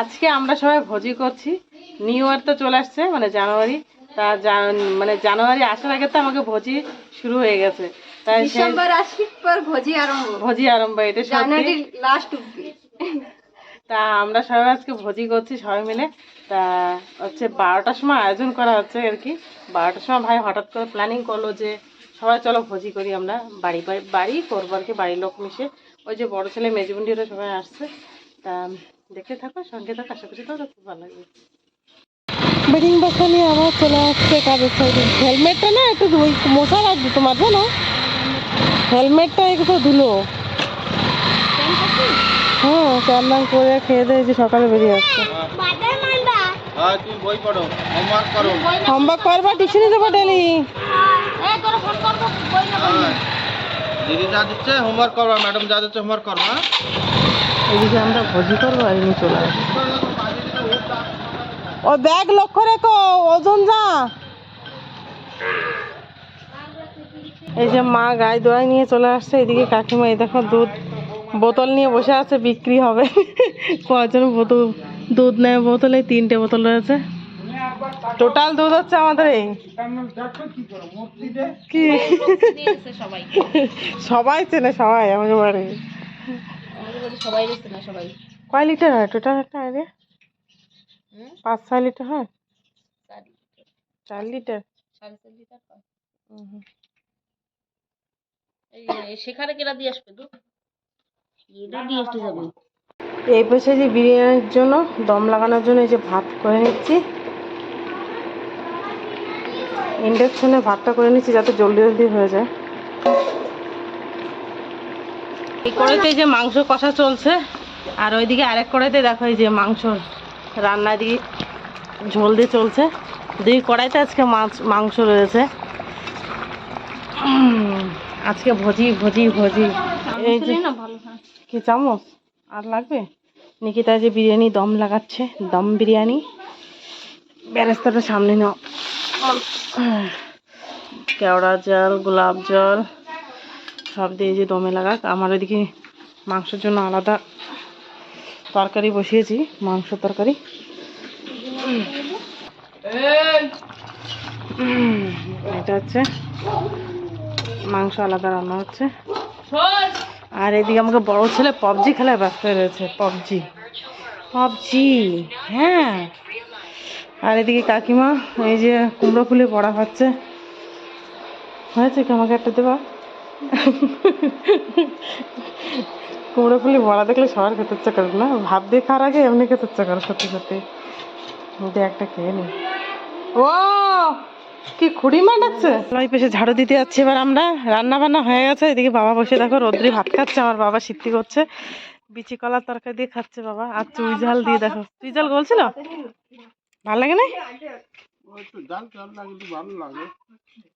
আজকে আমরা সবাই ভোজি করছি। নিউ ইয়ার তো চলে আসছে মানে জানুয়ারি। তা মানে জানুয়ারি আসার আগে তো আমাকে ভোজি শুরু হয়ে গেছে। তাই ডিসেম্বর আসি পর ভোজি আরম্ভ। ভোজি আরম্ভ এটা লাস্ট তা আমরা সবাই আজকে ভোজি করছি সবাই মিলে। তা হচ্ছে বারোটার সময় আয়োজন করা হচ্ছে আর কি। বারোটার সময় ভাই হঠাৎ করে প্ল্যানিং করল যে সবাই চলো ভোজি করি আমরা। বাড়ি বাড়ি বাড়ি করব আর কি বাড়ির লোক মিশে। ওই যে বড় ছেলে মেজবন্ডিরা সবাই আসছে। তা দেখতে থাকো সঙ্গে থাকো আশা করছি তো খুব ভালো লাগবে। বেডিং বাসা নিয়ে আবার চলে আসছে কাজের সাইডে হেলমেটটা না একটু ওই মশা লাগবে তোমার জানো হেলমেটটা একটু ধুলো। হ্যাঁ চান্দান করে খেয়ে দিয়ে যে সকালে বেরিয়ে আসছে। হ্যাঁ তুমি বই পড়ো হোমওয়ার্ক করো। করবা টিউশনে যাব ডেলি? হ্যাঁ দিদি যা দিচ্ছে হোমওয়ার্ক করো ম্যাডাম যা দিচ্ছে হোমওয়ার্ক করো হ্যাঁ? এদিকে আমরা ভোজি করব আর এমনি চলে আসব। ও ব্যাগ লক্ষ্য রেখো ওজন যা। এই যে মা গায়ে দোয়াই নিয়ে চলে আসছে এদিকে কাকিমা এই দেখো দুধ বোতল নিয়ে বসে আছে বিক্রি হবে। কজন বোতল দুধ নেয় বোতলে তিনটে বোতল রয়েছে। টোটাল দুধ হচ্ছে আমাদের এই। কি? সবাই। চেনে সবাই আমাকে বাড়ি সবাই দেখছে না সবাই। কয় লিটার হয়? টোটাল একটা আইডিয়া পাঁচ ছয় লিটার হয়? চার লিটার। হুম। সেখানে কেনা দিয়ে আসবে তো এই পাশে যে বিরিয়ানির জন্য দম লাগানোর জন্য এই যে ভাত করে নিচ্ছি। ইন্ডাকশনে ভাতটা করে নিচ্ছি যাতে জলদি জলদি হয়ে যায়। এই কড়াইতে যে মাংস কষা চলছে আর ওইদিকে আরেক কড়াইতে দেখো এই যে মাংস রান্না দিয়ে ঝোল দিয়ে চলছে। দুই কড়াইতে আজকে মাছ মাংস রয়েছে। আজকে ভজি ভজি ভজি। এই যে হ্যাঁ। কি চামচ? আর লাগবে? নিকিতা যে বিরিয়ানি দম লাগাচ্ছে দম বিরিয়ানি। ব্যারেস্তাটা সামনে নাও। কেওড়া জল গোলাপ জল। সব দিয়ে যে দমে লাগাক। আমার ওইদিকে মাংসের জন্য আলাদা তরকারি বসিয়েছি, মাংস তরকারি। এটা হচ্ছে মাংস আলাদা রান্না হচ্ছে। আর এদিকে আমাকে বড় ছেলে পবজি খেলায় ব্যস্ত রয়েছে পবজি পবজি হ্যাঁ। আর এদিকে কাকিমা এই যে কুমড়ো ফুলে পড়া হচ্ছে হয়েছে কি আমাকে একটা দেবা কুমড়ো ফুলে বড়া দেখলে সবার খেতে ইচ্ছা করে না। ভাত দিয়ে খাওয়ার আগে এমনি খেতে ইচ্ছা করে সত্যি সত্যি। দে একটা খেয়ে নি ও কি খুঁড়ি মাটাচ্ছে ওই পেশে ঝাড়ু দিতে যাচ্ছি এবার আমরা। রান্না বান্না হয়ে গেছে এদিকে বাবা বসে দেখো রোদ্রি ভাত খাচ্ছে আমার বাবা সিদ্ধি করছে। বিচি কলার তরকারি দিয়ে খাচ্ছে বাবা আর চুই ঝাল দিয়ে দেখো। চুই ঝাল বলছিল? ভালো লাগে না?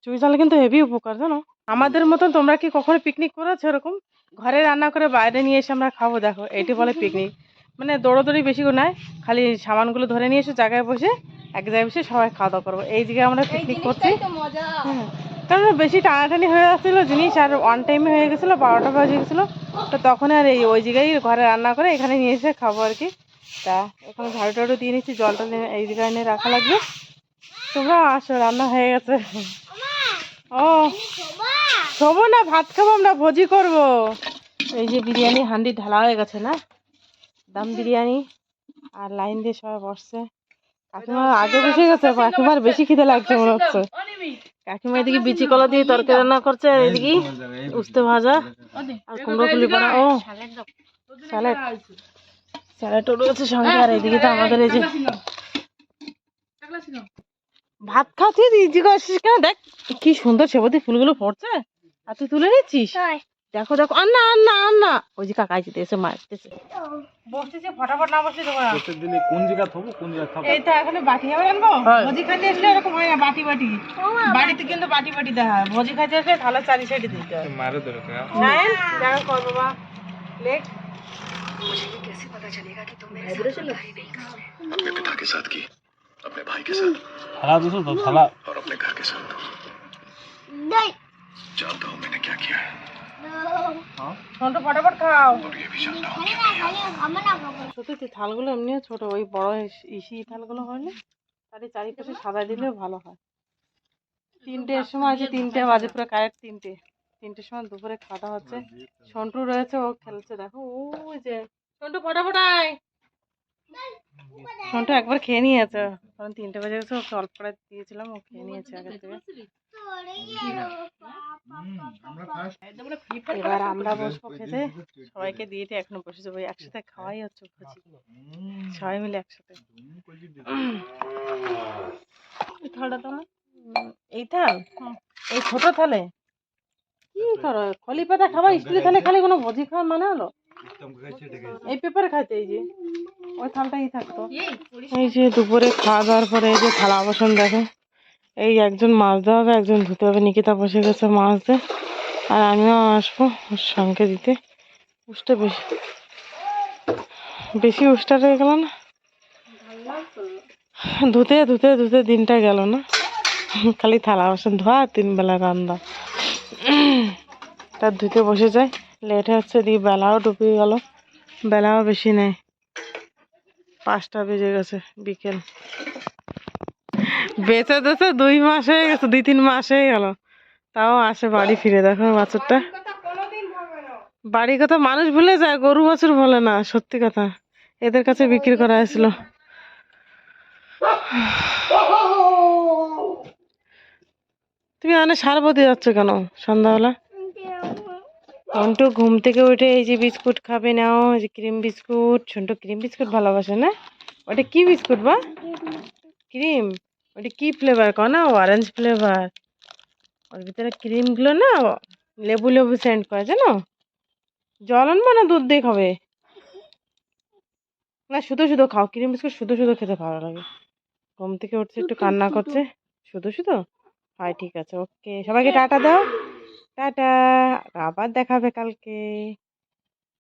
চুই ঝাল কিন্তু হেভি উপকার জানো? আমাদের মতন তোমরা কি কখনো পিকনিক করেছ এরকম? ঘরে রান্না করে বাইরে নিয়ে এসে আমরা খাব দেখো এটি বলে পিকনিক মানে দৌড়োদৌড়ি বেশি করে নয় খালি সামানগুলো ধরে নিয়ে এসে জায়গায় বসে এক জায়গায় বসে সবাই খাওয়া দাওয়া করব। এই জায়গায় আমরা পিকনিক করছি। কারণ বেশি টানাটানি হয়ে যাচ্ছিল জিনিস আর অন টাইমে হয়ে গেছিল বারোটা বাজে গেছিল। তো তখন আর এই ওই জায়গায় ঘরে রান্না করে এখানে নিয়ে এসে খাব আর কি। তা এখানে ঝাড়ু টাড়ু দিয়ে নিচ্ছি জলটা নিয়ে এই জায়গায় এনে রাখা লাগবে। তোমরা আসো রান্না হয়ে গেছে। ও। শোবো না, ভাত খাব, আমরা ভোজি করব। এই যে বিরিয়ানি, হান্ডি ঢালা হয়ে গেছে না? দাম বিরিয়ানি আর লাইন দিয়ে সবাই বসছে। কাকিমা আগে বসে গেছে, কাকিমার বেশি খিদে লাগছে মনে হচ্ছে। কাকিমা এদিকে বিচি কলা দিয়ে তরকারি রান্না করছে, এদিকে উস্তে ভাজা আর কুমড়ো ফুলি করা ও, স্যালাড। স্যালাডও রয়েছে সঙ্গে, আর এদিকে তো আমাদের এই যে ভাত খাচ্ছি জিজ্ঞাসিস কেন? দেখ, কি সুন্দর সেবতী ফুলগুলো পড়ছে। আর তুই তুলে নিচ্ছিস দেখো দেখো আর না আর না আর না ওই যে কাকা যেতে এসে মারতেছে বসতেছে ফটাফট না বসলে তোমার প্রত্যেক দিনে কোন জায়গা থাকবো কোন জায়গা খাবো এই তো এখানে বাটি হবে আনবো হ্যাঁ। ভোজি খাইতে আসলে এরকম হয় না বাটি বাটি বাড়িতে কিন্তু বাটি বাটি দেওয়া হয় ভোজি খাইতে আসলে থালা চারি সাইডে দিতে হয় মারে দরকার নাইন দেখা কর বাবা লেখ अपने पिता के साथ की अपने भाई के साथ থালা দিছো তো থালা और अपने घर के साथ जानता हूँ मैंने क्या किया है সন্টু ফটাফট খাও अब ये भी जानता हूँ कि সত্যি তো থালগুলো এমনিও ছোট ওই বড় ইস- ইসি থালগুলো হলে তারই চারিপাশে সাদা দিলেও ভালো হয় তিনটের সময় আছে তিনটে বাজে পুরো কারেক্ট তিনটে তিনটের সময় দুপুরে খাওয়া হচ্ছে সন্টু রয়েছে ও খেলছে দেখো ওই যে সন্টু ফটাফট আয় সন্টু একবার খেয়ে নিয়েছে। কারণ তিনটে বাজে গেছে, ওকে অল্প করে দিয়েছিলাম, ও খেয়ে নিয়েছে আগে থেকে। এবার আমরা বসবো খেতে। সবাইকে দিয়ে এখনও বসে যাব একসাথে খাওয়াই হচ্ছে ভোজি সবাই মিলে একসাথে। থালটা তো না। এই ছোট থালে? কি খলি পাতা খাবা স্টিলের থালে খালি কোনো ভোজি খাওয়ার মানে হলো? এই পেপারে খাইতে এই যে ওই থালটাই থাকতো এই যে দুপুরে খাওয়া দাওয়ার পরে এই যে থালা বাসন দেখো এই একজন মাছ দেওয়া হবে একজন ধুতে হবে নিকিতা বসে গেছে মাছ দে আর আমিও আসব ওর সঙ্গে দিতে। উষ্টা বেশি। বেশি উষ্টা হয়ে গেল না? ধুতে ধুতে ধুতে দিনটা গেল না। খালি থালা বাসন ধোয়া তিন বেলা রান্না। তার ধুতে বসে যায়। লেট হচ্ছে দিয়ে বেলাও ডুবে গেল, বেলাও বেশি নেই। পাঁচটা বেজে গেছে বিকেল। বেঁচে দেছে দুই মাস হয়ে গেছে, দুই তিন মাস হয়ে গেল। তাও আসে বাড়ি ফিরে, দেখো বাছুরটা। বাড়ি কথা মানুষ ভুলে যায়, গরু বাছুর বলে না, সত্যি কথা। এদের কাছে বিক্রি করা হয়েছিল। তুমি অনেক সারবতি যাচ্ছ কেন সন্ধ্যাবেলা? সন্টু ঘুম থেকে উঠে এই যে বিস্কুট খাবে নাও যে cream biscuit. Santu cream biscuit ভালোবাসে না? ওটা কি বিস্কুট বা ক্রিম? ওটা কি ফ্লেভার কো না? অরেঞ্জ ফ্লেভার ওর ভিতরে ক্রিমগুলো না লেবু লেবু সেন্ট করে, জানো? জল আনব না দুধ দিয়ে খাবে? না, শুধু শুধু খাও। ক্রিম বিস্কুট শুধু শুধু খেতে ভালো লাগে। ঘুম থেকে উঠছে, একটু কান্না করছে। শুধু শুধু? হয়, ঠিক আছে ওকে সবাইকে টাটা দাও। টাটা আবার দেখাবে কালকে।